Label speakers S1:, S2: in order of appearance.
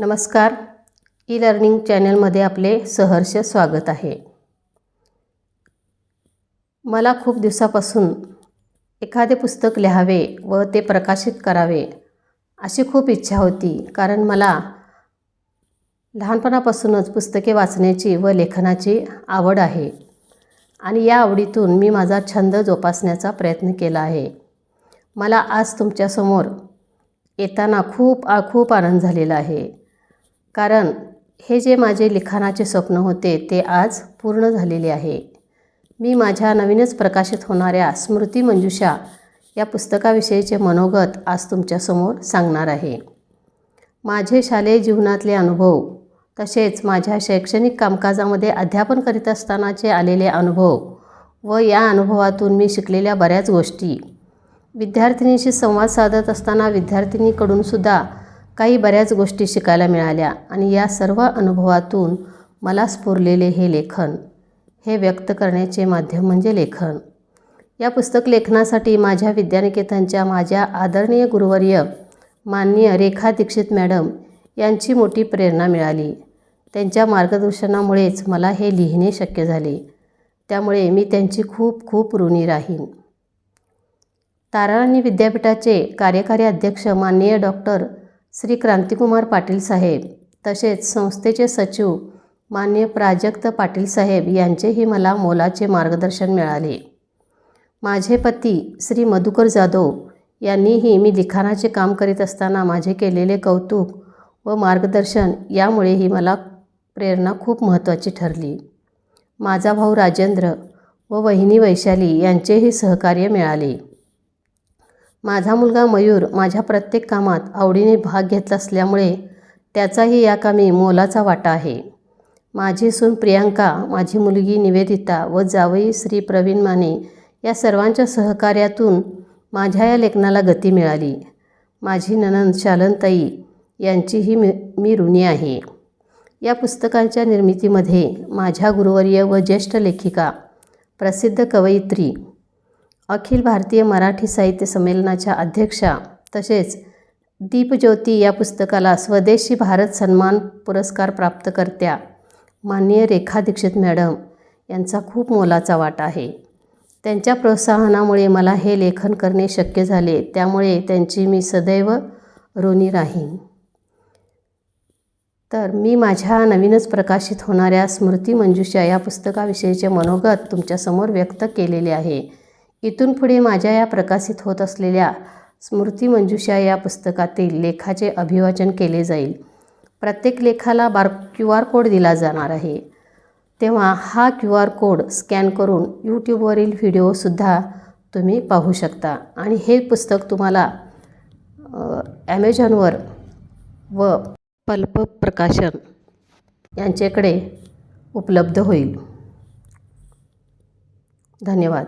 S1: नमस्कार. E learning चॅनलमध्ये आपले सहर्ष स्वागत आहे. मला खूप दिवसापासून एखादे पुस्तक लिहावे व ते प्रकाशित करावे अशी खूप इच्छा होती कारण मला लहानपणापासूनच पुस्तके वाचण्याची व लेखनाची आवड आहे आणि या आवडीतून मी माझा छंद जोपासण्याचा प्रयत्न केला आहे. मला आज तुमच्यासमोर येताना खूप आ खूप आनंद झालेला आहे. कारण हे जे माझे लिखाणाचे स्वप्न होते ते आज पूर्ण झालेले आहे. मी माझ्या नवीनच प्रकाशित होणाऱ्या स्मृती मंजुषा या पुस्तकाविषयीचे मनोगत आज तुमच्यासमोर सांगणार आहे. माझे शालेय जीवनातले अनुभव तसेच माझ्या शैक्षणिक कामकाजामध्ये अध्यापन करीत असतानाचे आलेले अनुभव व या अनुभवातून मी शिकलेल्या बऱ्याच गोष्टी. विद्यार्थिनीशी संवाद साधत असताना विद्यार्थिनीकडूनसुद्धा काही बऱ्याच गोष्टी शिकायला मिळाल्या आणि या सर्व अनुभवातून मला स्फुरलेले हे लेखन हे व्यक्त करण्याचे माध्यम म्हणजे लेखन. या पुस्तक लेखनासाठी माझ्या विद्यानिकेतनच्या माझ्या आदरणीय गुरुवर्य माननीय रेखा दीक्षित मॅडम यांची मोठी प्रेरणा मिळाली. त्यांच्या मार्गदर्शनामुळेच मला हे लिहिणे शक्य झाले. त्यामुळे मी त्यांची खूप खूप ऋणी राहीन. ताराराणी विद्यापीठाचे कार्यकारी अध्यक्ष माननीय डॉक्टर श्री क्रांतिकुमार पाटील साहेब तसेच संस्थेचे सचिव मान्य प्राजक्त पाटील साहेब यांचेही मला मोलाचे मार्गदर्शन मिळाले. माझे पती श्री मधुकर जाधव यांनीही मी लिखाणाचे काम करीत असताना माझे केलेले कौतुक व मार्गदर्शन यामुळेही मला प्रेरणा खूप महत्त्वाची ठरली. माझा भाऊ राजेंद्र व वहिनी वैशाली यांचेही सहकार्य मिळाले. माझा मुलगा मयूर माझ्या प्रत्येक कामात आवडीने भाग घेतला असल्यामुळे त्याचाही या कामी मोलाचा वाटा आहे. माझी सून प्रियांका माझी मुलगी निवेदिता व जावई श्री प्रवीण माने या सर्वांच्या सहकार्यातून माझ्या या लेखनाला गती मिळाली. माझी ननंद शालनताई यांचीही मी मी ऋणी आहे. या पुस्तकांच्या निर्मितीमध्ये माझ्या गुरुवर्य व ज्येष्ठ लेखिका प्रसिद्ध कवयित्री अखिल भारतीय मराठी साहित्य संमेलनाच्या अध्यक्षा तसेच दीपज्योती या पुस्तकाला स्वदेशी भारत सन्मान पुरस्कार प्राप्तकर्त्या माननीय रेखा दीक्षित मॅडम यांचा खूप मोलाचा वाटा आहे. त्यांच्या प्रोत्साहनामुळे मला हे लेखन करणे शक्य झाले त्यामुळे त्यांची मी सदैव ऋणी राहीन. तर मी माझ्या नवीनच प्रकाशित होणाऱ्या स्मृती मंजुषा या पुस्तकाविषयीचे मनोगत तुमच्यासमोर व्यक्त केलेले आहे. इथून पुढे माझ्या या प्रकाशित होत असलेल्या स्मृती मंजुषा या पुस्तकातील लेखाचे अभिवाचन केले जाईल. प्रत्येक लेखाला बार क्यू आर कोड दिला जाणार आहे. तेव्हा हा क्यू आर कोड स्कॅन करून यूट्यूबवरील व्हिडिओसुद्धा तुम्ही पाहू शकता. आणि हे पुस्तक तुम्हाला ॲमेझॉनवर व पल्प प्रकाशन यांच्याकडे उपलब्ध होईल. धन्यवाद.